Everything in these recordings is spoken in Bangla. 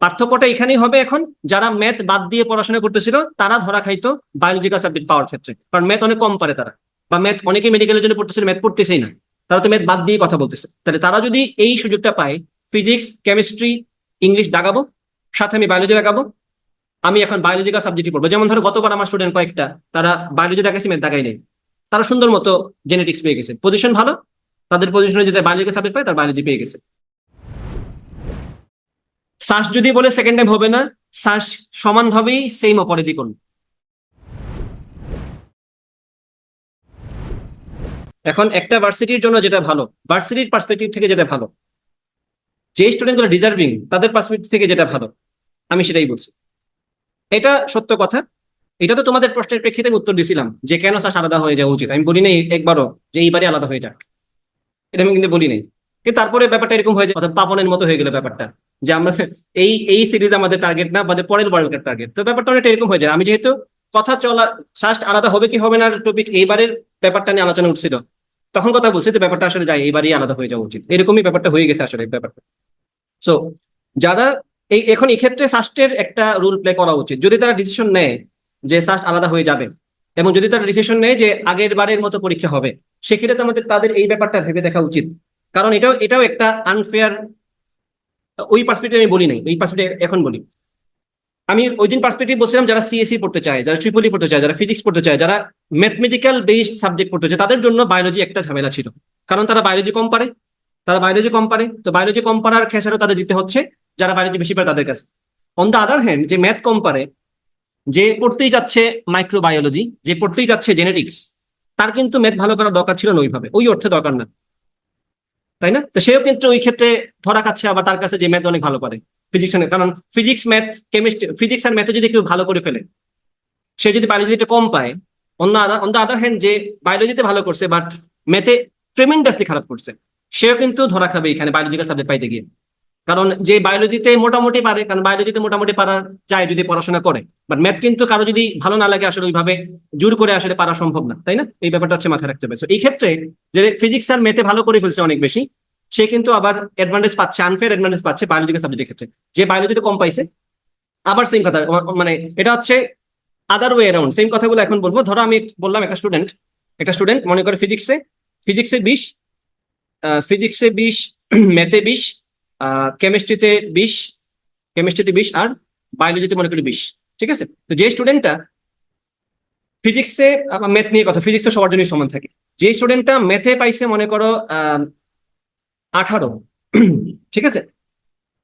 পার্থক্যটা এখানেই হবে এখন। যারা ম্যাথ বাদ দিয়ে পড়াশোনা করতেছিল, তারা ধরা খাইতো বায়োলজিক্যাল সাবজেক্ট পাওয়ার ক্ষেত্রে। কারণ ম্যাথ অনেক কম পারে তারা। বা ম্যাথ অনেকে মেডিকেলের জন্য পড়তেছিল ম্যাথ পড়তেছেই না। তারা তো ম্যাথ বাদ দিয়ে কথা বলতেছে। তাহলে তারা যদি এই সুযোগটা পায় ফিজিক্স কেমিস্ট্রি ইংলিশ দাগাবো সাথে আমি বায়োলজি লাগাবো, আমি এখন বায়োলজিক্যাল সাবজেক্টই পড়ব। যেমন ধরো গতবার আমার স্টুডেন্ট কয়েকটা, তারা বায়োলজি দেখাইছে ম্যাথ দেখাই নেই। তারা সুন্দর মতো জেনেটিক্স পেয়ে গেছে। পজিশন ভালো, তাদের পজিশনে যদি বায়োলজিক্যাল সাবজেক্ট পায়, তার বায়োলজি পেয়ে গেছে। শ্বাস যদি বলে সেকেন্ড টাইম হবে না, শ্বাস সমানভাবেই সেম অপরাধী করুন এখন একটা ভার্সিটির জন্য যেটা ভালো ভার্সিটির পার্সপেক্টিভ থেকে যেটা ভালো, যে স্টুডেন্টগুলো ডিজার্ভিং তাদের পার্সপেক্টিভ থেকে যেটা ভালো, আমি সেটাই বলছি। এটা সত্য কথা। এটা তো তোমাদের প্রশ্নের প্রেক্ষিতে আমি উত্তর দিছিলাম, যে কেন শ্বাস আলাদা হয়ে যাওয়া উচিত? আমি বলি নাই একবারও যে এইবারে আলাদা হয়ে যাক। এটা আমি কিন্তু বলি নাই। তারপরে ব্যাপারটা এরকম হয়ে যায় পাপনের মতো হয়ে গেল ব্যাপারটা। যে আমরা এই এই সিরিজ আমাদের টার্গেট না, আমাদের পরের ওয়ার্ল্ড কাপ টার্গেট তো ব্যাপারটা অনেকটা এরকম হয়ে যায়। আমি যেহেতু কথা চলা শ্বাস আলাদা হবে কি হবে না টপিক এইবারের ব্যাপারটা নিয়ে আলোচনা উঠছিল। তখন কথা বলছি তো ব্যাপারটা আসলে যায়, এইবারই আলাদা হয়ে যাওয়া উচিত। এরকমই ব্যাপারটা হয়ে গেছে আসলে ব্যাপারটা। সো যারা এই, এখন এই ক্ষেত্রে সাস্টের একটা রুল প্লে করা উচিত। যদি তারা ডিসিশন নেয় যে সাস্ট আলাদা হয়ে যাবে, এবং যদি তারা ডিসিশন নেয় যে আগের বারের মতো পরীক্ষা হবে, সেক্ষেত্রে আমাদের তাদের এই ব্যাপারটা ভেবে দেখা উচিত। কারণ এটাও এটাও একটা আনফেয়ার ওই পার্সপেক্টিভ আমি বলি নাই, এই পার্সপেক্টিভ এখন বলি। আমি ওই দিন পার্সপেক্টিভ বলছিলাম যারা সিএসসি পড়তে চায়, যারা ট্রিপলি পড়তে চায়, যারা ফিজিক্স পড়তে চায়, যারা ম্যাথমেটিক্যাল বেসড সাবজেক্ট পড়তে চায়, তাদের জন্য বায়োলজি একটা ঝামেলা ছিল। কারণ তারা বায়োলজি কম পারে, তারা বায়োলজি কম পারে, তো বায়োলজি কম পারার খেসারও তাদের দিতে হচ্ছে, যারা বায়োলজি বেশি পারে তাদের কাছে। অন দ্য আদার হ্যান্ড যে ম্যাথ কম পারে, যে পড়তেই যাচ্ছে মাইক্রোবায়োলজি যে পড়তেই যাচ্ছে জেনেটিক্স তার কিন্তু ম্যাথ ভালো করার দরকার ছিল না ওইভাবে। ওই অর্থে দরকার না। তাই না? তো সেও কিন্তু ওই ক্ষেত্রে ধরা খাচ্ছে, আবার তার কাছে যে ম্যাথ অনেক ভালো পারে ফিজিক্স কারণ ফিজিক্স ম্যাথ কেমিস্ট্রি ফিজিক্স আর ম্যাথে যদি কেউ ভালো করে ফেলে, সে যদি বায়োলজিতে কম পায় অন্য অন দ্য আদার হ্যান্ড যে বায়োলজিতে ভালো করছে বাট ম্যাথে ট্রেমেন্ডাসলি খারাপ করছে, সেও কিন্তু ধরা খাবে এখানে বায়োলজিক্যাল সাবজেক্ট পাইতে গিয়ে। কারণ যে বায়োলজিতে মোটামুটি পারে, কারণ বায়োলজিতে মোটামুটি পারা যায় যদি পড়াশোনা করে বাট ম্যাথ কিন্তু কারও যদি ভালো না লাগে আসলে ওইভাবে জোর করে আসলে পারা সম্ভব না, তাই না? এই ব্যাপারটা হচ্ছে মাথায় রাখতে হবে। এই ক্ষেত্রে যে ফিজিক্স আর ম্যাথে ভালো করে ফেলছে অনেক বেশি সে কিন্তু আবার অ্যাডভান্টেজ পাচ্ছে আনফেয়ার অ্যাডভান্টেজ পাচ্ছে বায়োলজিক্যাল সাবজেক্টের ক্ষেত্রে। যে বায়োলজিতে কম পাইছে, আবার সেম কথা মানে এটা হচ্ছে আদার ওয়ে অ্যারাউন্ড সেম কথাগুলো এখন বলব। ধরো আমি বললাম একটা স্টুডেন্ট একটা স্টুডেন্ট মনে করে ফিজিক্সে ফিজিক্সে বিশ ফিজিক্সে বিশ ম্যাথে বিশ কেমিস্ট্রিতে বিশ কেমিস্ট্রিতে বিশ আর বায়োলজিতে মনে করি বিশ। ঠিক আছে? তো যে স্টুডেন্টটা ফিজিক্সে ম্যাথ নিয়ে কথা ফিজিক্স তো সবার জন্যই সমান থাকে। যে স্টুডেন্টটা ম্যাথে পাইছে মনে করো আঠারো। ঠিক আছে?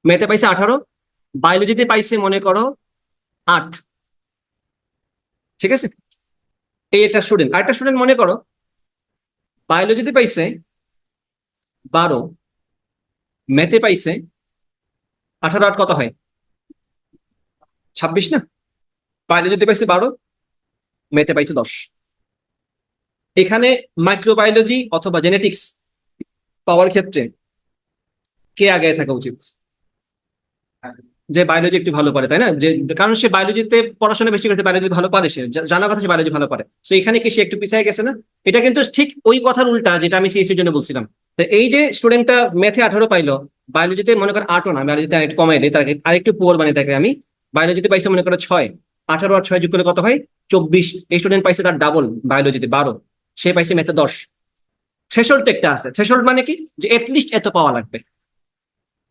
ম্যাথে পাইছে আঠারো বায়োলজিতে পাইছে, মনে করো, আট। ঠিক আছে? এই একটা স্টুডেন্ট আরেকটা স্টুডেন্ট মনে করো বায়োলজিতে পাইছে বারো ম্যাথে পাইছে আঠারো, আট কত হয়? ছাব্বিশ না? বায়োলজিতে পাইছে বারো ম্যাথে পাইছে দশ। এখানে মাইক্রোবায়োলজি অথবা জেনেটিক্স পাওয়ার ক্ষেত্রে কে আগে থাকা উচিত? যে বায়োলজি একটু ভালো পারে, তাই না? যে, কারণ সে বায়োলজিতে পড়াশোনা বেশি করতে বায়োলজি ভালো পারে, সে জা- জানা কথা সে বায়োলজি ভালো পারে। তো এখানে কি সে একটু পিছিয়ে গেছে না? এটা কিন্তু ঠিক ওই কথার উল্টা যেটা আমি সিএসির জন্য বলছিলাম। তো এই যে স্টুডেন্টটা ম্যাথে আঠারো পাইলো বায়োলজিতে মনে করেন আটও না বায়োলজিতে আরেকটু কমাই দিই তাকে আরেকটু পুয়ার বানিয়ে থাকে আমি বায়োলজিতে পাইছে মনে করো ছয়। আঠারো আর ছয় যোগ করলে কত হয়? চব্বিশ। এই স্টুডেন্ট পাইছে তার ডাবল বায়োলজিতে বারো। সে পাইছে ম্যাথে দশ। থ্রেশোল্ড একটা আছে। থ্রেশোল্ড মানে কি? যে এটলিস্ট এত পাওয়া লাগবে।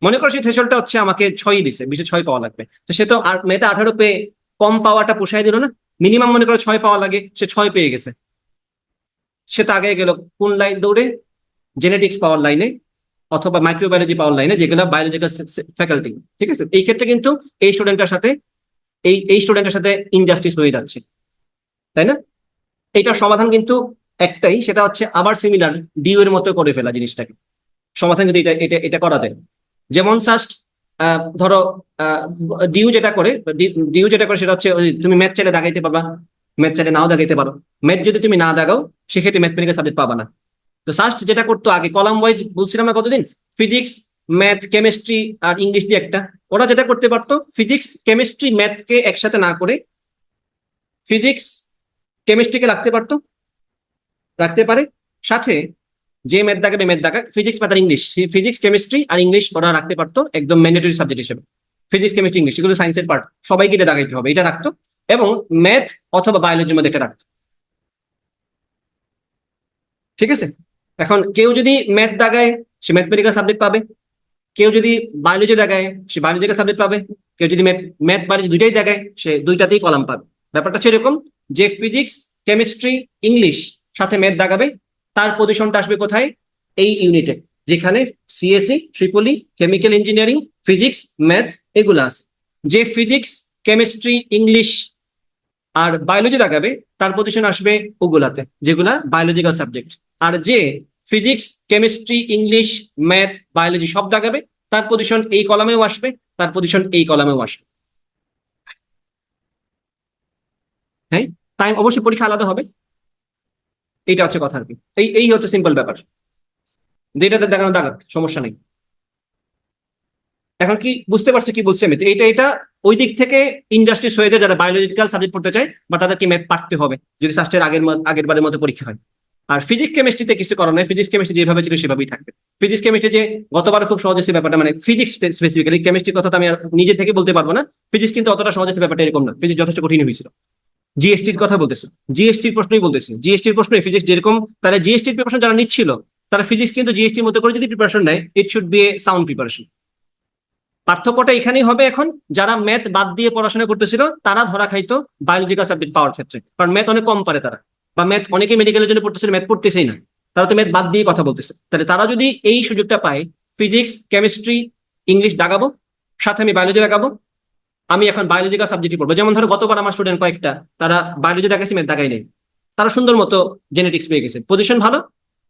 মনে করো সেই থ্রেশোল্ডটা হচ্ছে আমাকে ছয় দিছে, বিশে ছয় পাওয়া লাগবে। তো সে তো মেয়েটা আঠারো পেয়ে কম পাওয়াটা পোষায় দিল না? মিনিমাম মনে করো ছয় পাওয়া লাগে, সে ছয় পেয়ে গেছে। সে তো আগে গেল কোন লাইন দৌড়ে? জেনেটিক্স পাওয়ার লাইনে অথবা মাইক্রোবায়োলজি পাওয়ার লাইনে যেগুলো বায়োলজিক্যাল ফ্যাকাল্টি ঠিক আছে? এই ক্ষেত্রে কিন্তু এই স্টুডেন্টের সাথে, এই এই স্টুডেন্টের সাথে ইনজাস্টিস হয়ে যাচ্ছে। তাই না? এটার সমাধান কিন্তু একটাই, সেটা হচ্ছে আবার সিমিলার ডিউ এর মতো করে ফেলা জিনিসটাকে। সমাধান কিন্তু এটা এটা এটা করা যায়। যেমন জাস্ট ধরো ডিউ যেটা করে ডিউ যেটা করে সেটা হচ্ছে তুমি ম্যাথ চাইলে দাগাইতে পারবা ম্যাথ চাইলে নাও দাগাইতে পারো। ম্যাথ যদি তুমি না দাগাও, সেক্ষেত্রে ম্যাথমেটিক্যাল সাবজেক্ট পাবা না। তো সাস্ট যেটা করতো আগে কলাম ওয়াইজ বলছিলাম না কতদিন? ফিজিক্স ম্যাথ কেমিস্ট্রি আর ইংলিশ দিয়ে একটা। ওরা যেটা করতে পারতো ফিজিক্স কেমিস্ট্রি ম্যাথকে একসাথে না করে ফিজিক্স কেমিস্ট্রিকে রাখতে পারতো রাখতে পারে। সাথে যে ম্যাথ দেখাবে ম্যাথ দেখা ফিজিক্স বা ইংলিশ ফিজিক্স কেমিস্ট্রি আর ইংলিশ ওরা রাখতে পারতো একদম ম্যান্ডেটরি সাবজেক্ট হিসেবে। ফিজিক্স কেমিস্ট্রি ইংলিশ এগুলো সায়েন্সের পার্ট সবাইকে এটা দাগাইতে হবে। এটা রাখতো। এবং ম্যাথ অথবা বায়োলজির মধ্যে এটা রাখতো। ঠিক আছে? এখন কেউ যদি ম্যাথ দাগায় সে ম্যাথমেটিক্যাল সাবজেক্ট পাবে। কেউ যদি বায়োলজি দেখায়, সে বায়োলজিক্যাল সাবজেক্ট পাবে। কেউ যদি ম্যাথ ম্যাথ বায়োলজি দুইটাই দেখায়, সে দুইটাতেই কলাম পাবে। ব্যাপারটা হচ্ছে এরকম যে ফিজিক্স কেমিস্ট্রি ইংলিশ সাথে ম্যাথ দাগাবে, তার পজিশনটা আসবে কোথায়? এই ইউনিটে যেখানে CSC triple E chemical engineering physics math এগুলো আছে। যে ফিজিক্স কেমিস্ট্রি ইংলিশ আর বায়োলজি দেখাবে তার পজিশন আসবে ওগুলাতে, যেগুলা বায়োলজিক্যাল সাবজেক্ট আর যে physics chemistry English math biology সব দেখাবে তার পজিশন এই কলামেও আসবে, তার পজিশন এই কলামেও আসবে। হ্যাঁ? টাইম অবশ্যই পরীক্ষা আলাদা হবে। এইটা হচ্ছে কথা আর কি। এই এই হচ্ছে সিম্পল ব্যাপার। যেটাতে দেখানো দাগাক সমস্যা নেই। এখন কি বুঝতে পারছে কি বলছি আমি? এইটা এটা ওই দিক থেকে ইন্ডাস্ট্রিজ হয়ে যায় যারা বায়োলজিক্যাল সাবজেক্ট পড়তে চায়, বা তাদেরকে ম্যাথ পারতে হবে, যদি ফার্স্টের আগের আগের বারের মতো পরীক্ষা হয়। আর ফিজিক্স কেমিস্ট্রিতে কিছু করার নেই। ফিজিক্স কেমিস্ট্রি যেভাবে ছিল সেভাবেই থাকবে। ফিজিক্স কেমিস্ট্রি যে গতবার খুব সহজে সে ব্যাপারটা মানে ফিজিক্স স্পেসিফিক্যালি কেমিস্ট্রির কথা তো আমি নিজে থেকে বলতে পারব না। ফিজিক্স কিন্তু অতটা সহজে ব্যাপারটা এরকম না। ফিজিক্স যথেষ্ট কঠিন হয়েছিল। জিএসটির কথা বলতেছে। জিএসটির প্রশ্নই বলতেছে। জিএসটির প্রশ্ন ফিজিক্স যেরকম তারা জিএসটির প্রিপারেশন যারা নিচ্ছিল, তারা ফিজিক্স কিন্তু জিএসটির মতো করে যদি প্রিপারেশন নেয় it should be a sound preparation পার্থক্যটা এখানেই হবে এখন। যারা ম্যাথ বাদ দিয়ে পড়াশোনা করতেছিল, তারা ধরা খাইতো বায়োলজিক্যাল সাবজেক্ট পাওয়ার ক্ষেত্রে। কারণ ম্যাথ অনেক কম পারে তারা। বা ম্যাথ অনেকে মেডিকেলের জন্য পড়তেছিল ম্যাথ পড়তেছেই না। তারা তো ম্যাথ বাদ দিয়ে কথা বলতেছে। তাহলে তারা যদি এই সুযোগটা পায় ফিজিক্স কেমিস্ট্রি ইংলিশ দাগাবো, সাথে আমি বায়োলজি লাগাবো আমি এখন বায়োলজিক্যাল সাবজেক্টই পড়ব। যেমন ধরো গতবার আমার স্টুডেন্ট কয়েকটা, তারা বায়োলজি দেখাইছে ম্যাথ দেখাই নেই। তারা সুন্দর মতো জেনেটিক্স পেয়ে গেছে। পজিশন ভালো,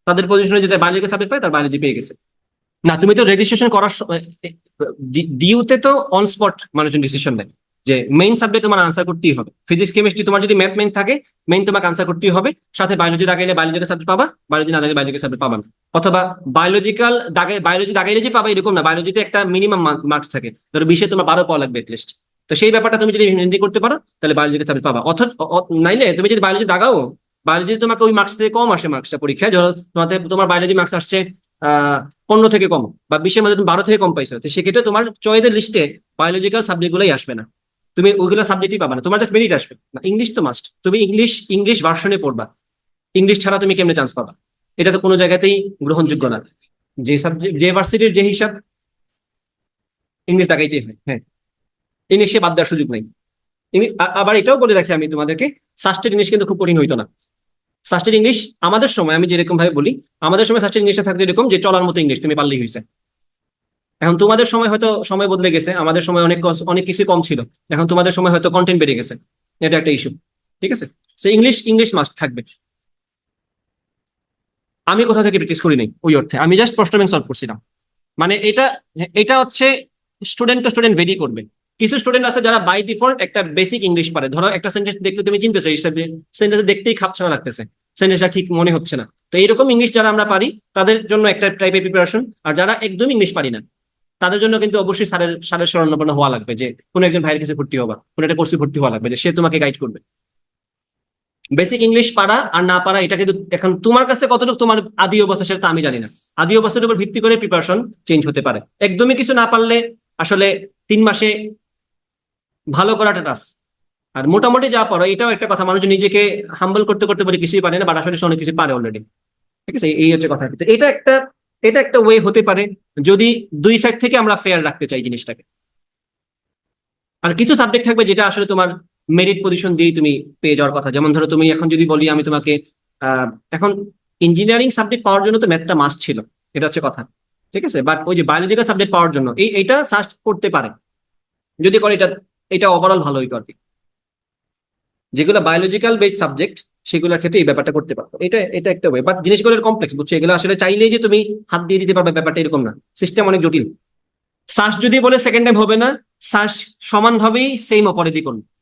তাদের পজিশনে যদি বায়োলজিক্যাল সাবজেক্ট পায়, তার বায়োলজি পেয়ে গেছে। না, তুমি তো রেজিস্ট্রেশন করার ডিউতে তো অন স্পট মানুষজন ডিসিশন নেয় যে মেইন সাবজেক্ট তোমার আনসার করতেই হবে। ফিজিক্স কেমিস্ট্রি তোমার যদি ম্যাথ মেইন থাকে মেইন তোমাকে আনসার করতেই হবে। সাথে বায়োলজি দাগাইলে বায়োলজিক্যাল সাবজেক্ট পাবা বায়োলজি না দাগাইলে বায়োলজিক্যাল সাবজেক্ট পাবা না। অথবা বায়োলজিক্যাল দাগাই বায়োলজি দাগাইলে যে পাবা, এরকম না। বায়োলজিতে একটা মিনিমাম মার্কস থাকে। ধরো বিশে তোমার বারো পাওয়া লাগবে এটলিস্ট তো সেই ব্যাপারটা তুমি যদি মেনটেন করতে পারো, তাহলে বায়োলজিক্যাল সাবজেক্ট পাবা। অথচ নাইলে তুমি যদি বায়োলজি দাগাও বায়োলজি তোমাকে ওই মার্কস থেকে কম আসে মার্কসটা পরীক্ষায়। ধরো তোমাদের তোমার বায়োলজি মার্কস আসছে পনেরো থেকে কম, বা বিশের মধ্যে তুমি বারো থেকে কম পাইছো। তো সেক্ষেত্রে তোমার চয়েসের লিস্টে বায়োলজিক্যাল সাবজেক্ট গুলোই আসবে না। তুমি ওইগুলো সাবজেক্টই পাবা না। তোমার জাস্ট মেরিট আসবে। না ইংলিশ তো মাস্ট তুমি ইংলিশ ইংলিশ ভার্সনে পড়বা। ইংলিশ ছাড়া তুমি কেমনে চান্স পাবা? এটা তো কোনো জায়গাতেই গ্রহণযোগ্য না। যে সাবজেক্ট যে ভার্সিটির যে হিসাব ইংলিশ লাগাইতেই হয়। হ্যাঁ। ইংলিশে বাদ দেওয়ার সুযোগ নাই। আবার এটাও বলে রাখি আমি তোমাদেরকে সাস্টেড ইংলিশ কিন্তু খুব কঠিন হইতো না। সাস্টেড ইংলিশ আমাদের সময়, আমি যেরকম ভাবে বলি, আমাদের সময় সাস্টের ইংলিশটা থাকতো এরকম যে চলার মতো ইংলিশ তুমি পারলেই হয়েছে এখন তোমাদের সময় হয়তো সময় বদলে গেছে, আমাদের সময় অনেক অনেক কিছু কম ছিল। এখন তোমাদের সময় হয়তো কন্টেন্ট বেড়ে গেছে। এটা একটা ইস্যু ঠিক আছে? সো ইংলিশ ইংলিশ মাস্ট থাকবে। আমি কোথা থেকে প্র্যাকটিস করি নাই ওই অর্থে? আমি জাস্ট প্রশ্ন সলভ করছিলাম। মানে এটা এটা হচ্ছে স্টুডেন্ট টু স্টুডেন্ট ভেরি করবে। কিছু স্টুডেন্ট আছে যারা বাই ডিফল্ট একটা বেসিক ইংলিশ পারে। ধরো একটা সেন্টেন্স দেখলে তুমি চিনতেছো, এই সেন্টেন্স দেখতেই খাপছাড়া লাগতেছে। সেন্টেন্সটা ঠিক মনে হচ্ছে না। তো এইরকম ইংলিশ যারা আমরা পারি, তাদের জন্য একটা টাইপের প্রিপারেশন আর যারা একদম ইংলিশ পারি না, তাদের জন্য কিন্তু অবশ্যই স্যারের স্যারের স্মরণাপন্ন হওয়া লাগবে যে কোনো একজন ভাইয়ের কাছে ভর্তি হওয়া কোনো একটা কোর্সে ভর্তি হওয়া লাগবে যে সে তোমাকে গাইড করবে। বেসিক ইংলিশ পারা আর না পারা, এটা কিন্তু এখন তোমার কাছে কতটুকু তোমার আদি অবস্থা সেটা আমি জানি না। আদি অবস্থার উপর ভিত্তি করে প্রিপারেশন চেঞ্জ হতে পারে। একদমই কিছু না পারলে আসলে তিন মাসে ভালো করাটা টাফ আর মোটামুটি যা পারো, এটাও একটা কথা, মানুষ নিজেকে হাম্বল করতে করতে বলে কিছুই পারে না বাট আসলে অনেক কিছু পারে অলরেডি ঠিক আছে? এই হচ্ছে কথা। এটা একটা এটা একটা ওয়ে হতে পারে যদি দুই সাইড থেকে আমরা ফেয়ার রাখতে চাই জিনিসটাকে। আর কিছু সাবজেক্ট থাকবে যেটা আসলে তোমার মেরিট পজিশন দিয়ে তুমি পেয়ে যাওয়ার কথা। যেমন ধরো তুমি এখন যদি বলি আমি তোমাকে এখন ইঞ্জিনিয়ারিং সাবজেক্ট পাওয়ার জন্য তো ম্যাথটা মাস্ট ছিল, এটা হচ্ছে কথা। ঠিক আছে? বাট ওই যে বায়োলজিক্যাল সাবজেক্ট পাওয়ার জন্য, এই এটা সার্চ করতে পারে। যদি করে এটা এটা ওভারঅল ভালো হইতো আর কি। যেগুলো বায়োলজিক্যাল বেস সাবজেক্ট সেগুলোর ক্ষেত্রে এই ব্যাপারটা করতে পারতো। এটা এটা একটা ওয়ে বাট জিনিসগুলোর কমপ্লেক্স বুঝছ? এগুলো আসলে চাইলেই যে তুমি হাত দিয়ে দিতে পারবে, ব্যাপারটা এরকম না। সিস্টেম অনেক জটিল। শ্বাস যদি বলে সেকেন্ড টাইম হবে না শ্বাস সমানভাবেই সেম অপরাধী করবে।